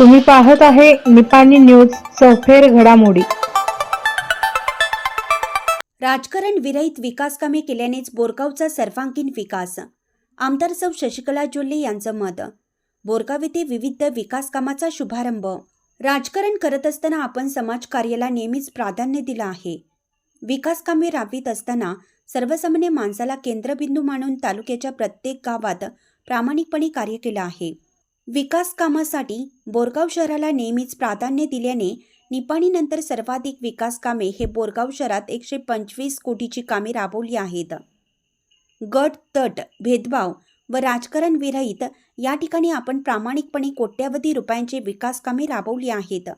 तुम्ही पाहत आहे निपाणी न्यूज चौफेर घडामोडी. राजकारण विरहित विकास कामे केल्यानेच बोरगावचा सर्वांगीण विकास. आमदार सौ शशिकला जोल्ले यांचं मत. बोरगाव येथे विविध विकास कामाचा शुभारंभ. राजकारण करत असताना आपण समाजकार्याला नेहमीच प्राधान्य दिलं आहे. विकास कामे राबवित असताना सर्वसामान्य माणसाला केंद्रबिंदू मानून तालुक्याच्या प्रत्येक गावात प्रामाणिकपणे कार्य केलं आहे. विकास कामासाठी बोरगाव शहराला नेहमीच प्राधान्य दिल्याने निपाणीनंतर सर्वाधिक विकास कामे हे बोरगाव शहरात एकशे पंचवीस कोटीची कामे राबवली आहेत. गट तट भेदभाव व राजकारण विरहित या ठिकाणी आपण प्रामाणिकपणे कोट्यावधी रुपयांचे विकास कामे राबवली आहेत.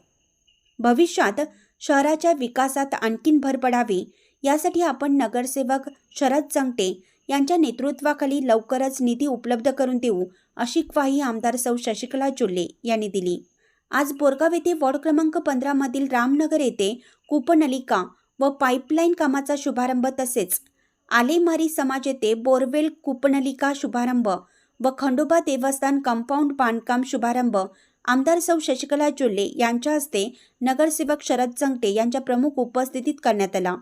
भविष्यात शहराच्या विकासात आणखीन भर पडावी यासाठी आपण नगरसेवक शरद चंगटे यांच्या नेतृत्वाखाली लवकरच निधी उपलब्ध करून देऊ अशी ग्वाही आमदार सौ. शशिकला जोल्ले यांनी दिली. आज बोरगाव येथे वॉर्ड क्रमांक पंधरामधील रामनगर येथे कूपनलिका व पाईपलाईन कामाचा शुभारंभ तसेच आलेमारी समाज येथे बोरवेल कूपनलिका शुभारंभ व खंडोबा देवस्थान कंपाऊंड बांधकाम शुभारंभ आमदार सौ. शशिकला जोल्ले यांच्या हस्ते नगरसेवक शरद जंगटे यांच्या प्रमुख उपस्थितीत करण्यात आला.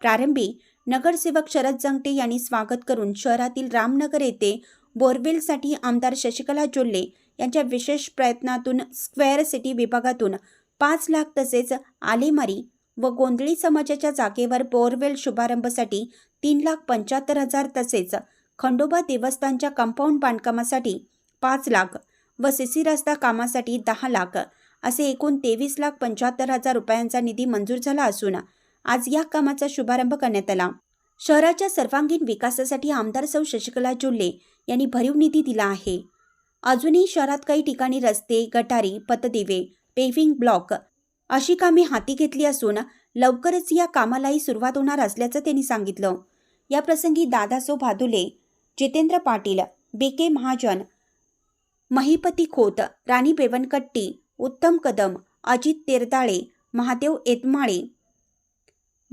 प्रारंभी नगरसेवक शरद जंगटे यांनी स्वागत करून शहरातील रामनगर येथे बोरवेलसाठी आमदार शशिकला जोल्ले यांच्या विशेष प्रयत्नातून स्क्वेअर सिटी विभागातून पाच लाख तसेच आलेमारी व गोंधळी समाजाच्या जागेवर बोरवेल शुभारंभासाठी तीन लाख पंच्याहत्तर हजार तसेच खंडोबा देवस्थानच्या कंपाऊंड बांधकामासाठी पाच लाख व सिसी रस्ता कामासाठी दहा लाख असे एकूण तेवीस लाख पंच्याहत्तर हजार रुपयांचा निधी मंजूर झाला असून आज या कामाचा शुभारंभ करण्यात आला. शहराच्या सर्वांगीण विकासासाठी आमदार सौ शशिकला जुल्ले यांनी भरीव निधी दिला आहे. अजूनही शहरात काही ठिकाणी रस्ते गटारी पतदिवे पेव्हिंग ब्लॉक अशी कामे हाती घेतली असून लवकरच या कामालाही सुरुवात होणार असल्याचं त्यांनी सांगितलं. या प्रसंगी दादासो भादुले जितेंद्र पाटील बी के महाजन महिपती खोत राणी बेवनकट्टी उत्तम कदम अजित तेरताळे महादेव येतमाळे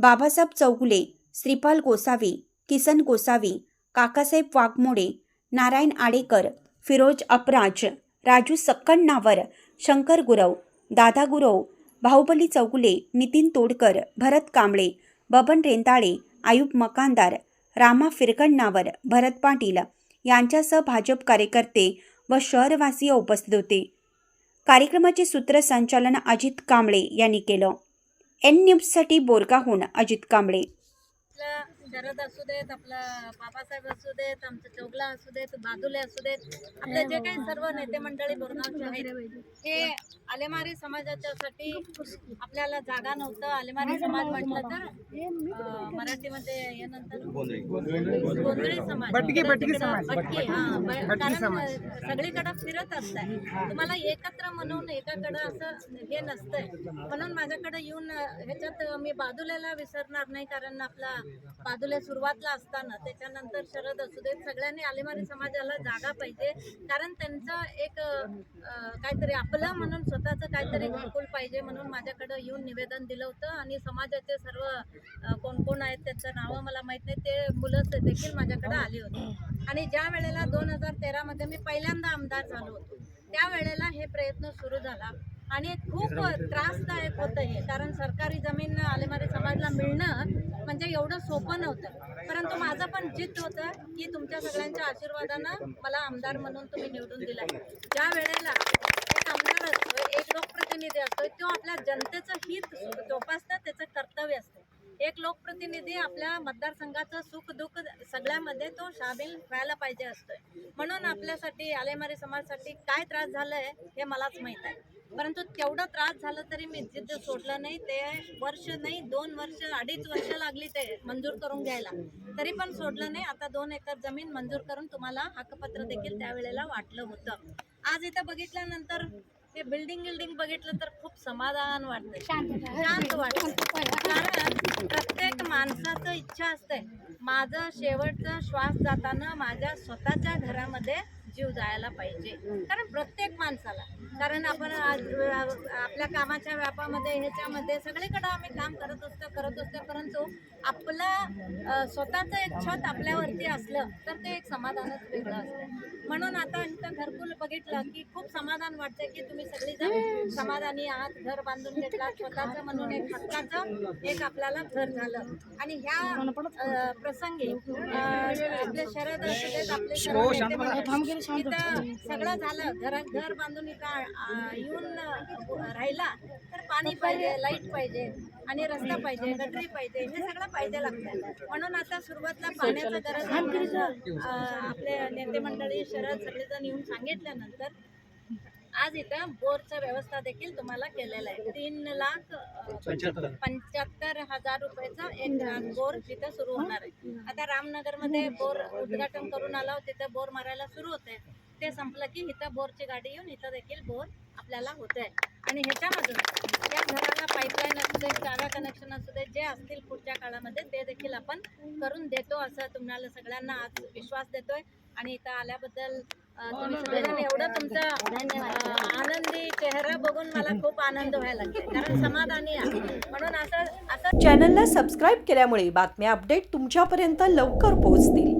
बाबासाहेब चौगुले श्रीपाल गोसावी किसन गोसावी काकासाहेब वाघमोडे नारायण आडेकर फिरोज अपराज राजू सक्कण्णावर शंकर गुरव दादा गुरव बाहुबली चौगुले नितीन तोडकर भरत कांबळे बबन रेंदाळे आयुब मकानदार रामा फिरकण्णावर भरत पाटील यांच्यासह भाजप कार्यकर्ते व शहरवासीय उपस्थित होते. कार्यक्रमाचे सूत्रसंचालन अजित कांबळे यांनी केलं. एन न्यूजसाठी बोरगाहून अजित कांबळे. शरद असू देत आपला बाबासाहेब असू देत आमचं चौगला असू देत बादुले असू देत आपले जे काही सर्व नेते मंडळी बोरगावचे आहेत हे आलेमारी समाजाच्यासाठी आपल्याला जागा नव्हतं. आलेमारी समाज म्हटलं तर मराठीमध्ये हे नंतर गोंधळी समाज. भटकी- हा कारण. सगळीकडे फिरत असताय. तुम्हाला एकत्र म्हणून एकाकडं असं हे नसतंय. म्हणून माझ्याकडे येऊन ह्याच्यात मी बादुलेला विसरणार नाही कारण आपला बादुले सुरुवातला असताना त्याच्यानंतर शरद असू देत सगळ्यांनी आलेमारी समाजाला जागा पाहिजे. कारण त्यांचं एक काहीतरी आपलं म्हणून स्वतःचं काहीतरी घरकुल पाहिजे म्हणून माझ्याकडं येऊन निवेदन दिलं होतं. आणि समाजाचे सर्व कोण कोण आहेत त्यांचं नावं मला माहीत नाही. ते मुलं देखील माझ्याकडे आली होती. आणि ज्या वेळेला दोन हजार तेरामध्ये मी पहिल्यांदा आमदार झालो होतो त्यावेळेला हे प्रयत्न सुरू झाला. आणि खूप त्रासदायक होतं हे कारण सरकारी जमीन आलेमारी समाजला मिळणं म्हणजे एवढं सोपं नव्हतं. परंतु माझं पण जिद्द होतं की तुमच्या सगळ्यांच्या आशीर्वादानं मला आमदार म्हणून तुम्ही निवडून दिला ज्या वेळेला एक आमदार असतो एक लोकप्रतिनिधी असतो तो आपल्या जनतेचं हित जोपासतं त्याचं कर्तव्य असतं. एक लोकप्रतिनिधी आपल्या मतदारसंघाचं सुख दुःख सगळ्यामध्ये तो सामील व्हायला पाहिजे असतोय. म्हणून आपल्यासाठी आलेमारी समाजासाठी काय त्रास झालाय हे मलाच माहीत आहे. परंतु तेवढं त्रास झालं तरी मी जिद्द सोडलं नाही. ते वर्ष नाही दोन वर्ष अडीच वर्ष लागली ते मंजूर करून घ्यायला. तरी पण सोडलं नाही. आता दोन एकर जमीन मंजूर करून तुम्हाला हक्कपत्र देखील त्यावेळेला वाटलं होतं. आज इथं बघितल्यानंतर ते बिल्डिंग बिल्डिंग बघितलं तर खूप समाधान वाटतं शांत वाटतं कारण प्रत्येक माणसाचं इच्छा असते माझं शेवटचा श्वास जाताना माझ्या स्वतःच्या घरामध्ये जीव जायला पाहिजे. कारण प्रत्येक माणसाला. कारण आपण आपल्या कामाच्या व्यापामध्ये ह्याच्यामध्ये सगळीकडे आम्ही काम करत असतो करत असतो. परंतु आपलं स्वतःचं एक छत आपल्यावरती असलं तर ते एक समाधानच वेगळं असतं. म्हणून आता इथं घरकुल बघितलं की खूप समाधान वाटतं की तुम्ही सगळीजण समाधानी आहात. घर बांधून घेतला स्वतःचं म्हणून एक हक्काचं एक आपल्याला घर झालं. आणि ह्या प्रसंगी आपले शरद असू देत, आपले मंडळी, इथं सगळं झालं. घर घर बांधून इथं येऊन राहिला. तर पाणी पाहिजे लाइट पाहिजे आणि रस्ता पाहिजे गटरी पाहिजे हे सगळं पाहिजे लागतं म्हणून आता सुरुवातीला पाण्याचं गरज आपले नेते मंडळी शरद सगळेजण येऊन सांगितल्यानंतर आज इथं बोरचं व्यवस्था देखील तुम्हाला केलेलं आहे. तीन लाख पंच्याहत्तर. हजार रुपयाचा एक बोर तिथं सुरू होणार आहे. आता रामनगरमध्ये बोर उद्घाटन करून आलो तिथं बोर मारायला सुरू होते ते संपलं की इथं बोरची गाडी येऊन इथं देखील बोर आपल्याला होत आहे. आणि ह्याच्यामधून या घराला पाईपलाईन असू दे चाव्या कनेक्शन असू दे जे असतील पुढच्या काळामध्ये ते देखील आपण करून देतो असं तुम्हाला सगळ्यांना आज विश्वास देतोय. आणि इथं आल्याबद्दल तुम्ही सगळेजण एवढं तुमचा आनंदी चेहरा बघून मला खूप आनंद व्हायला लागले कारण समाधानी आहे. म्हणून असं असं चॅनलला सबस्क्राईब केल्यामुळे बातम्या अपडेट तुमच्यापर्यंत लवकर पोहोचतील.